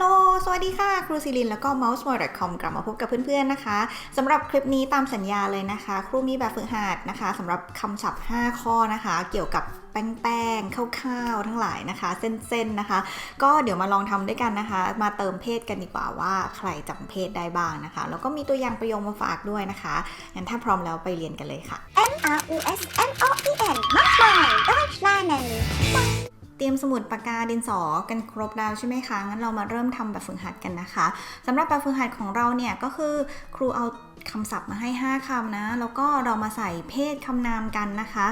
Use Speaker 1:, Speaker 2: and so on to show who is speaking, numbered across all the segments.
Speaker 1: โลสวัสดีค่ะ ครูซิลิน แล้วก็ mousemore.com กลับมาพบกับเพื่อนๆ นะคะ สำหรับคลิปนี้ตามสัญญาเลยนะคะ ครูมีแบบฝึกหัดนะคะ สำหรับคำศัพท์ 5 ข้อนะคะ เกี่ยวกับแป้งๆข้าวๆ ทั้งหลายนะคะ เส้นๆ นะคะ ก็เดี๋ยวมาลองทำด้วยกันนะคะ มาเติมเพศกันดีกว่าว่าใครจำเพศได้บ้างนะคะ แล้วก็มีตัวอย่างประโยคมาฝากด้วยนะคะ งั้นถ้าพร้อมแล้วไปเรียนกันเลยค่ะ
Speaker 2: M R U S M O E N Manchmal Deutschlernen
Speaker 1: เตรียมสมุดปากกาดินสอกันครบแล้วใช่ไหมคะ งั้นเรามาเริ่มทำแบบฝึกหัดกันนะคะสำหรับแบบฝึกหัดของเราเนี่ยก็คือครูเอาคำศัพท์มาให้ 5คำนะ แล้วก็เรามาใส่เพศคำนามกันนะคะ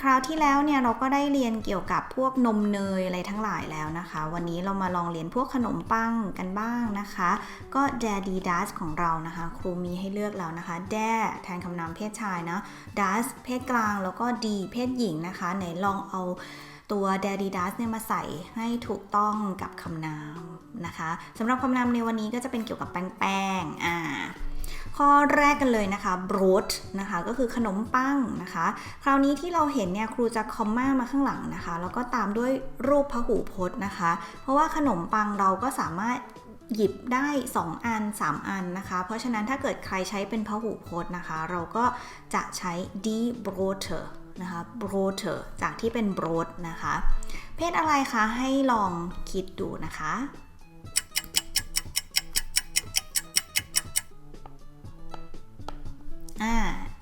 Speaker 1: คราวที่แล้วเนี่ยเราก็ได้เรียนเกี่ยวกับพวกนมเนยอะไรทั้งหลายแล้วนะคะ วันนี้เรามาลองเรียนพวกขนมปังกันบ้างนะคะ ก็ daddy das ของเรานะคะ ครูมีให้เลือกแล้วนะคะ dad แทนคำนามเพศชายนะ das เพศกลางแล้วก็ d เพศหญิงนะคะ ไหนลองเอา ตัว daddy das เนี่ยมาใส่ให้ถูกต้องกับคำนามนะคะสำหรับคำนามในวันนี้ก็จะเป็นเกี่ยวกับแป้งๆอ่าข้อแรกกันเลยนะคะ broad นะคะก็คือขนมปังนะคะ คราวนี้ที่เราเห็นเนี่ยครูจะคอมมามาข้างหลังนะคะ แล้วก็ตามด้วยรูปพหูพจน์นะคะ เพราะว่าขนมปังเราก็สามารถหยิบได้ 2 อัน 3 อันนะคะ เพราะฉะนั้นถ้าเกิดใครใช้เป็นพหูพจน์นะคะ เราก็จะใช้ d e broter นะคะ broter จากที่เป็น broad นะคะ เพศอะไรคะ ให้ลองคิดดูนะคะ อ่า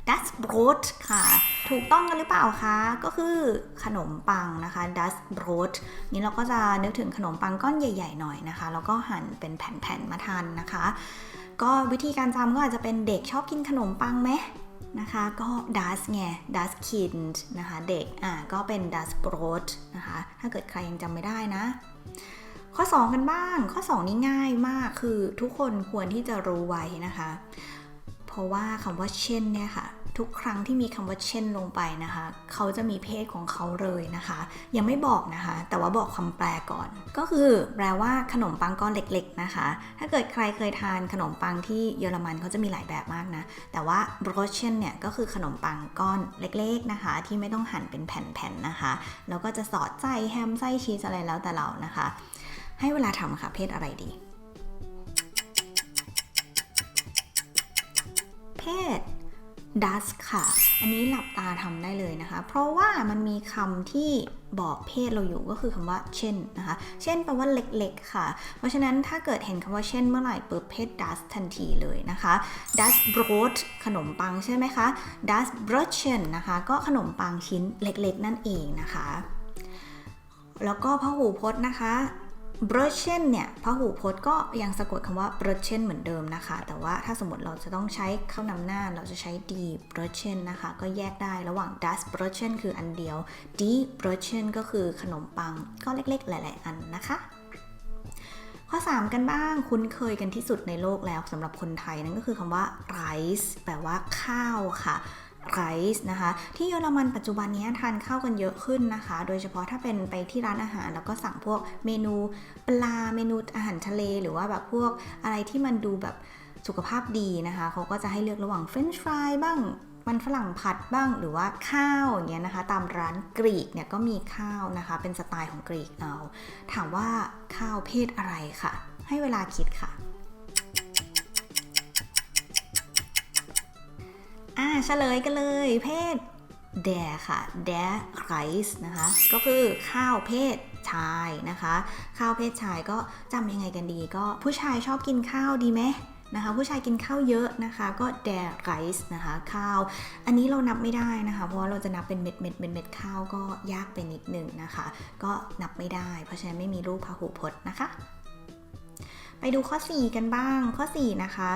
Speaker 1: das Brot ค่ะ ถูกต้องกันหรือเปล่าคะ ก็คือขนมปังนะคะ das Brot นี้เราก็จะนึกถึงขนมปังก้อนใหญ่ ๆ หน่อยนะคะ แล้วก็หั่นเป็นแผ่น ๆ มาทานนะคะ ก็วิธีการจำก็อาจจะเป็นเด็กชอบกินขนมปังไหม นะคะก็ das ไง das Kind นะคะเด็กอ่าก็เป็น das Brot นะคะถ้าเกิดใครยังจำไม่ได้นะ ข้อ 2 กันบ้าง ข้อ 2 นี่ง่ายมากคือทุกคนควรที่จะรู้ไว้นะคะ เพราะว่าคำว่าเช่นเนี่ยค่ะ ทุกครั้งที่มีคำว่าเช่นลงไปนะคะ เขาจะมีเพศของเขาเลยนะคะ ยังไม่บอกนะคะ แต่ว่าบอกคำแปลก่อน ก็คือแปลว่าขนมปังก้อนเล็กๆนะคะ ถ้าเกิดใครเคยทานขนมปังที่เยอรมันเขาจะมีหลายแบบมากนะ แต่ว่า b r o c h e n เนี่ยก็คือขนมปังก้อนเล็กๆนะคะ ที่ไม่ต้องหั่นเป็นแผ่นๆนะคะ แล้วก็จะสอดไส้แฮมไส้ชีสอะไรแล้วแต่เรานะคะ ให้เวลาทำค่ะเพศอะไรดี เพศ das ค่ะ อันนี้หลับตาทำได้เลยนะคะ เพราะว่ามันมีคำที่บอกเพศเราอยู่ก็คือคำว่าเช่นนะคะ เช่นแปลว่าเล็กๆค่ะ เพราะฉะนั้นถ้าเกิดเห็นคำว่าเช่นเมื่อไหร่ปุ๊บเพศ das ทันทีเลยนะคะ das Brot ขนมปังใช่ไหมคะ das Brötchen นะคะ ก็ขนมปังชิ้นเล็กๆ นั่นเองนะคะ แล้วก็พหูพจน์นะคะ b r ö t c h e n เนี่ยพหูพจน์ก็ยังสะกดคำว่า b r ö t c h e n เหมือนเดิมนะคะ แต่ว่าถ้าสมมติเราจะต้องใช้เข้านำหน้าเราจะใช้ d e b r ö t c h e n นะคะ ก็แยกได้ระหว่าง das b r ö t c h e n คืออันเดียว d e b r ö t c h e n ก็คือขนมปังก็เล็กๆ หลาย ๆ อันนะคะข้อ 3 กันบ้างคุ้นเคยกันที่สุดในโลกแล้วสำหรับคนไทยนั่นก็คือคำว่า rice แปลว่าข้าวค่ะ rice นะคะที่เยอรมันปัจจุบันนี้ทานข้าวกันเยอะขึ้นนะคะ โดยเฉพาะถ้าเป็นไปที่ร้านอาหาร แล้วก็สั่งพวกเมนูปลาเมนูอาหารทะเล หรือว่าแบบพวกอะไรที่มันดูแบบสุขภาพดีนะคะเขาก็จะให้เลือกระหว่างเฟรนช์ฟรายบ้างมันฝรั่งผัดบ้างหรือว่าข้าวอย่างเงี้ยนะคะ ตามร้านกรีกเนี่ยก็มีข้าวนะคะ เป็นสไตล์ของกรีกเอาถามว่าข้าวเพศอะไรค่ะ ให้เวลาคิดค่ะ เฉลยกันเลยเพศแดค่ะแดไรส์นะคะ ก็คือข้าวเพศชายนะคะ ข้าวเพศชายก็จำยังไงกันดีก็ผู้ชายชอบกินข้าวดีไหมนะคะผู้ชายกินข้าวเยอะนะคะก็แดไรส์นะคะข้าว อันนี้เรานับไม่ได้นะคะ เพราะว่าเราจะนับเป็นเม็ดเม็ดเม็ดเม็ดข้าวก็ยากไปนิดนึงนะคะ ก็นับไม่ได้ เพราะฉะนั้นไม่มีรูปพหูพจน์นะคะ ไปดูข้อ 4 กันบ้างข้อ 4 นะคะ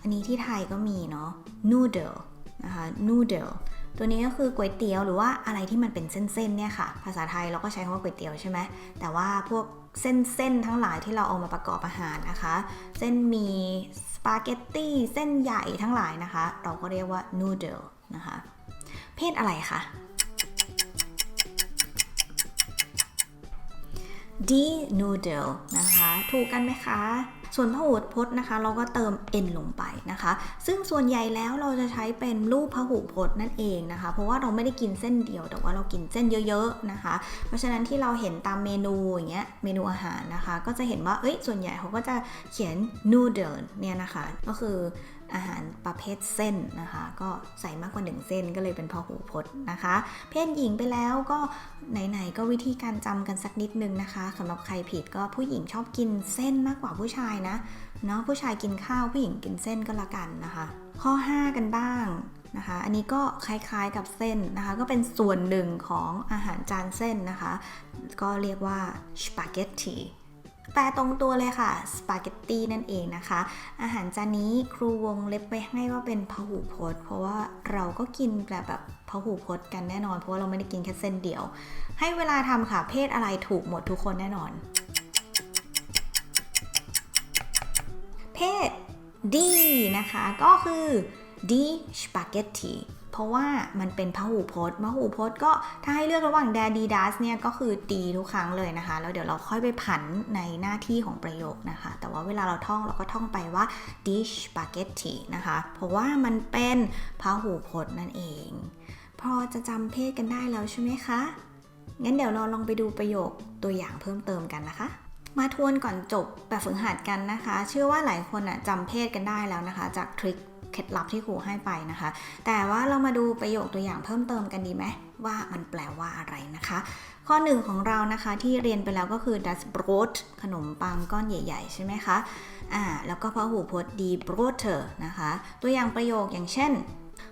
Speaker 1: อันนี้ที่ไทยก็มีเนาะ noodle นะคะ noodle ตัวนี้ก็คือก๋วยเตี๋ยวหรือว่าอะไรที่มันเป็นเส้นๆเนี่ยค่ะ ภาษาไทยเราก็ใช้คำว่าก๋วยเตี๋ยวใช่ไหมแต่ว่าพวกเส้นๆทั้งหลายที่เราเอามาประกอบอาหารนะคะ เส้นมีสปาเกตตี้เส้นใหญ่ทั้งหลายนะคะ เราก็เรียกว่า noodle นะคะ เพศอะไรคะ D noodle นะคะ ถูกกันไหมคะ ส่วนพหูพจน์นะคะ เราก็เติม n ลงไปนะคะ ซึ่งส่วนใหญ่แล้วเราจะใช้เป็นรูปพหูพจน์นั่นเองนะคะ เพราะว่าเราไม่ได้กินเส้นเดียว แต่ว่าเรากินเส้นเยอะๆนะคะ เพราะฉะนั้นที่เราเห็นตามเมนูอย่างเงี้ยเมนูอาหารนะคะ ก็จะเห็นว่าเอ้ยส่วนใหญ่เขาก็จะเขียน noodle เนี่ยนะคะ ก็คือ อาหารประเภทเส้นนะคะ ก็ใส่มากกว่าหนึ่งเส้นก็เลยเป็นพหูพจน์นะคะ เพศหญิงไปแล้วก็ไหนๆก็วิธีการจำกันสักนิดนึงนะคะสำหรับใครผิดก็ผู้หญิงชอบกินเส้นมากกว่าผู้ชายนะเนาะผู้ชายกินข้าวผู้หญิงกินเส้นก็แล้วกันนะคะ ข้อ 5 กันบ้างนะคะ อันนี้ก็คล้ายๆกับเส้นนะคะ ก็เป็นส่วนหนึ่งของอาหารจานเส้นนะคะ ก็เรียกว่าสปาเกตตี แปลตรงตัวเลยค่ะ สปาเกตตีนั่นเองนะคะ อาหารจานนี้ครูวงเล็บไปให้ว่าเป็นพหูพจน์ เพราะว่าเราก็กินแบบแบบพหูพจน์กันแน่นอน เพราะว่าเราไม่ได้กินแค่เส้นเดียว ให้เวลาทำค่ะ เพศอะไรถูกหมดทุกคนแน่นอน เพศ D นะคะ ก็คือ D spaghetti เพราะว่ามันเป็นพหูพจน์พหูพจน์ก็ถ้าให้เลือกระหว่าง daddy does เนี่ยก็คือ D ทุกครั้งเลยนะคะ แล้วเดี๋ยวเราค่อยไปผันในหน้าที่ของประโยคนะคะ แต่ว่าเวลาเราท่องเราก็ท่องไปว่า dish spaghetti นะคะ เพราะว่ามันเป็นพหูพจน์นั่นเอง พอจะจำเพศกันได้แล้วใช่ไหมคะ งั้นเดี๋ยวเราลองไปดูประโยคตัวอย่างเพิ่มเติมกันนะคะมาทวนก่อนจบแบบฝึกหัดกันนะคะ เชื่อว่าหลายคนอะจำเพศกันได้แล้วนะคะ จากทริค เคล็ดลับที่ครูให้ไปนะคะ แต่ว่าเรามาดูประโยคตัวอย่างเพิ่มเติมกันดีไหมว่ามันแปลว่าอะไรนะคะ ข้อหนึ่งของเรานะคะที่เรียนไปแล้วก็คือ das Brot ขนมปังก้อนใหญ่ ๆ ใช่ไหมคะอ่าแล้วก็พหูพจน์ die Brote นะคะ ตัวอย่างประโยคอย่างเช่น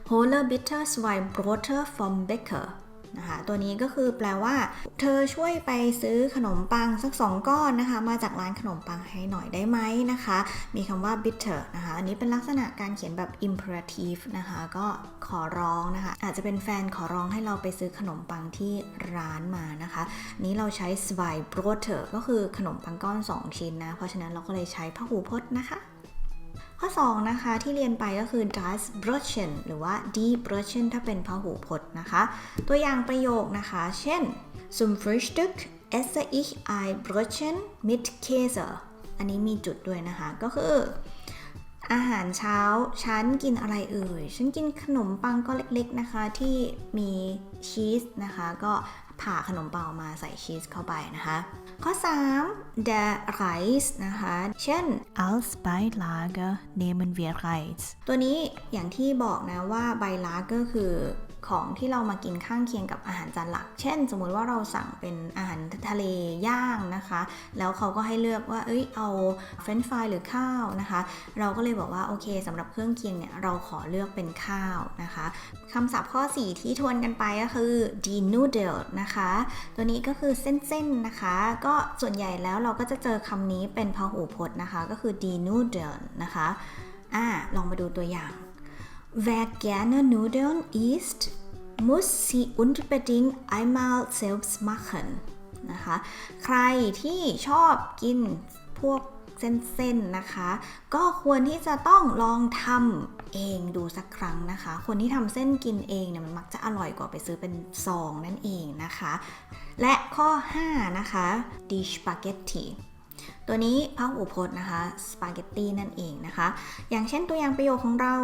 Speaker 1: Hole bitter zwei Brote vom Bäcker นะคะตัวนี้ก็คือแปลว่า เธอช่วยไปซื้อขนมปังสัก 2 ก้อนนะคะ มาจากร้านขนมปังให้หน่อยได้ไหมนะคะ มีคำว่า bitter นะคะ อันนี้เป็นลักษณะการเขียนแบบ imperative นะคะ ก็ขอร้องนะคะ อาจจะเป็นแฟนขอร้องให้เราไปซื้อขนมปังที่ร้านมานะคะ นี้เราใช้ zwei Brote ก็คือขนมปังก้อน 2 ชิ้นนะ เพราะฉะนั้นเราก็เลยใช้พหูพจน์นะคะ ข้อ 2 นะคะที่เรียนไปก็คือ das Brötchen หรือว่า die Brötchen ถ้าเป็นพหูพจน์นะคะ ตัวอย่างประโยคนะคะ เช่น zum Frühstück esse ich ein Brötchen mit Käse อันนี้มีจุดด้วยนะคะ ก็คือ อาหารเช้า ฉันกินอะไรเอ่ย ฉันกินขนมปังก็เล็กๆนะคะ ที่มีชีสนะคะ ก็ ผ่าขนมปังออกมาใส่ชีสเข้าไปนะคะ ข้อ 3 der Reis นะคะ เช่น als Beilage nehmen wir Reis ตัวนี้อย่างที่บอกนะว่า Beilage คือ ของที่เรามากินข้างเคียงกับอาหารจานหลัก เช่น สมมุติว่าเราสั่งเป็นอาหารทะเลย่างนะคะ แล้วเขาก็ให้เลือกว่า เอ้ย เอาเฟรนช์ฟรายหรือข้าวนะคะ เราก็เลยบอกว่า โอเคสำหรับเครื่องเคียงเนี่ย เราขอเลือกเป็นข้าวนะคะคำศัพท์ข้อ 4 ที่ทวนกันไปก็คือ d e Nudel นะคะ ตัวนี้ก็คือเส้นๆนะคะ ก็ส่วนใหญ่แล้วเราก็จะเจอคำนี้เป็นพหูพจน์นะคะ ก็คือ d e Nudel นะคะ อ่า ลองมาดูตัวอย่าง Wer gerne Nudeln isst, muss sie unbedingt einmal selbst machen นะคะ ใครที่ชอบกินพวกเส้นๆนะคะ ก็ควรที่จะต้องลองทำเองดูสักครั้งนะคะ คนที่ทำเส้นกินเองเนี่ยมันมักจะอร่อยกว่าไปซื้อเป็นซองนั่นเองนะคะ และข้อ 5 นะคะ die spaghetti ตัวนี้พหูพจน์นะคะ spaghetti นั่นเองนะคะ อย่างเช่นตัวอย่างประโยคของเรา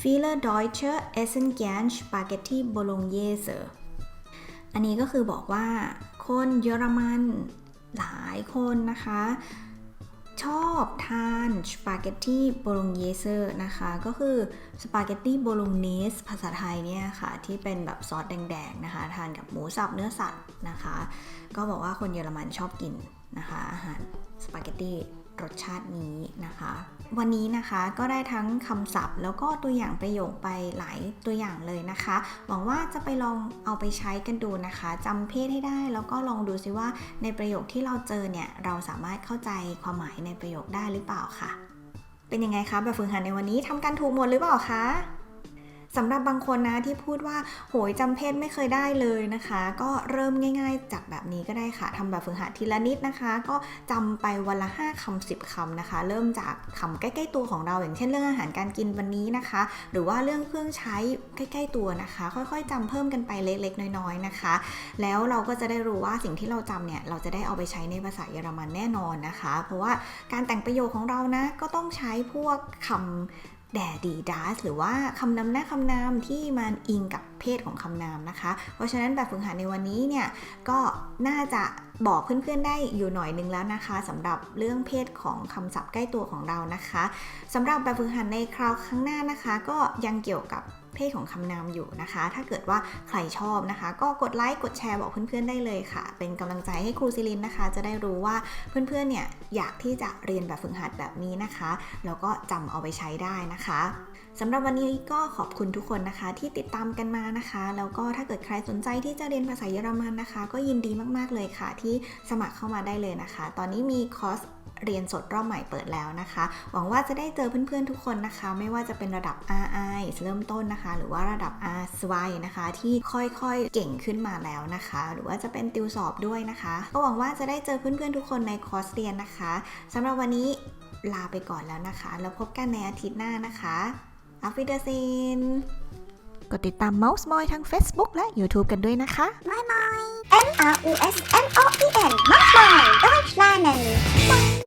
Speaker 1: Viele Deutsche essen gern Spaghetti Bolognese อันนี้ก็คือบอกว่า คนเยอรมันหลายคนนะคะ ชอบทานสปาเกตตี้โบโลเยเซอร์นะคะ ก็คือสปาเกตตี้โบโลเนสภาษาไทยเนี่ยค่ะ ที่เป็นแบบซอสแดงๆนะคะ ทานกับหมูสับเนื้อสัตว์นะคะ ก็บอกว่าคนเยอรมันชอบกินนะคะอาหารสปาเกตตี้รสชาตินี้นะคะ วันนี้นะคะก็ได้ทั้งคำศัพท์ แล้วก็ตัวอย่างประโยคไปหลายตัวอย่างเลยนะคะ หวังว่าจะไปลองเอาไปใช้กันดูนะคะจำเพศให้ได้ แล้วก็ลองดูซิว่าในประโยคที่เราเจอเนี่ยเราสามารถเข้าใจความหมายในประโยคได้หรือเปล่าค่ะ เป็นยังไงคะแบบฝึกหัดในวันนี้ทำกันถูกหมดหรือเปล่าคะ สำหรับบางคนนะที่พูดว่าโหยจำเพศไม่เคยได้เลยนะคะ ก็เริ่มง่ายๆ จากแบบนี้ก็ได้ค่ะทำแบบฝึกหัดทีละนิดนะคะ ก็จำไปวันละ 5คำ10คำนะคะ เริ่มจากคำใกล้ๆตัวของเรา อย่างเช่นเรื่องอาหารการกินวันนี้นะคะ หรือว่าเรื่องเครื่องใช้ใกล้ๆตัวนะคะ ค่อยๆจำเพิ่มกันไปเล็กๆ น้อยๆนะคะ แล้วเราก็จะได้รู้ว่าสิ่งที่เราจำเนี่ยเราจะได้เอาไปใช้ในภาษาเยอรมันแน่นอนนะคะ เพราะว่าการแต่งประโยคของเรานะก็ต้องใช้พวกคำ แดดีดัสหรือว่าคำนำหน้าคำนามที่มันอิงกับเพศของคำนามนะคะ เพราะฉะนั้นแบบฝึกหัดในวันนี้เนี่ยก็น่าจะบอกเพื่อนๆได้อยู่หน่อยนึงแล้วนะคะสำหรับเรื่องเพศของคำศัพท์ใกล้ตัวของเรานะคะสำหรับแบบฝึกหัดในคราวข้างหน้านะคะ ก็ยังเกี่ยวกับ เพศของคำนามอยู่นะคะ ถ้าเกิดว่าใครชอบนะคะ ก็กดไลค์กดแชร์บอกเพื่อนๆได้เลยค่ะ เป็นกำลังใจให้ครูซิลินนะคะ จะได้รู้ว่าเพื่อนๆเนี่ยอยากที่จะเรียนแบบฝึกหัดแบบนี้นะคะ แล้วก็จำเอาไปใช้ได้นะคะสำหรับวันนี้ก็ขอบคุณทุกคนนะคะ ที่ติดตามกันมานะคะ แล้วก็ถ้าเกิดใครสนใจที่จะเรียนภาษาเยอรมันนะคะ ก็ยินดีมากๆเลยค่ะ ที่สมัครเข้ามาได้เลยนะคะ ตอนนี้มีคอร์สเรียนสดรอบใหม่เปิดแล้วนะคะ หวังว่าจะได้เจอเพื่อนๆทุกคนนะคะ ไม่ว่าจะเป็นระดับ RI เริ่มต้นนะคะ หรือว่าระดับ R2 นะคะ ที่ค่อยๆเก่งขึ้นมาแล้วนะคะ หรือว่าจะเป็นติวสอบด้วยนะคะ ก็หวังว่าจะได้เจอเพื่อนๆทุกคนในคอร์สเรียนนะคะสำหรับวันนี้ลาไปก่อนแล้วนะคะ แล้วพบกันในอาทิตย์หน้านะคะอัฟฟิเดซิน กดติดตาม Mouse Moy ทั้ง Facebook และ YouTube กันด้วยนะคะ
Speaker 2: Moin Moin. M-A-U-S-M-O-I-N. Moin Moin. Deutsch lernen.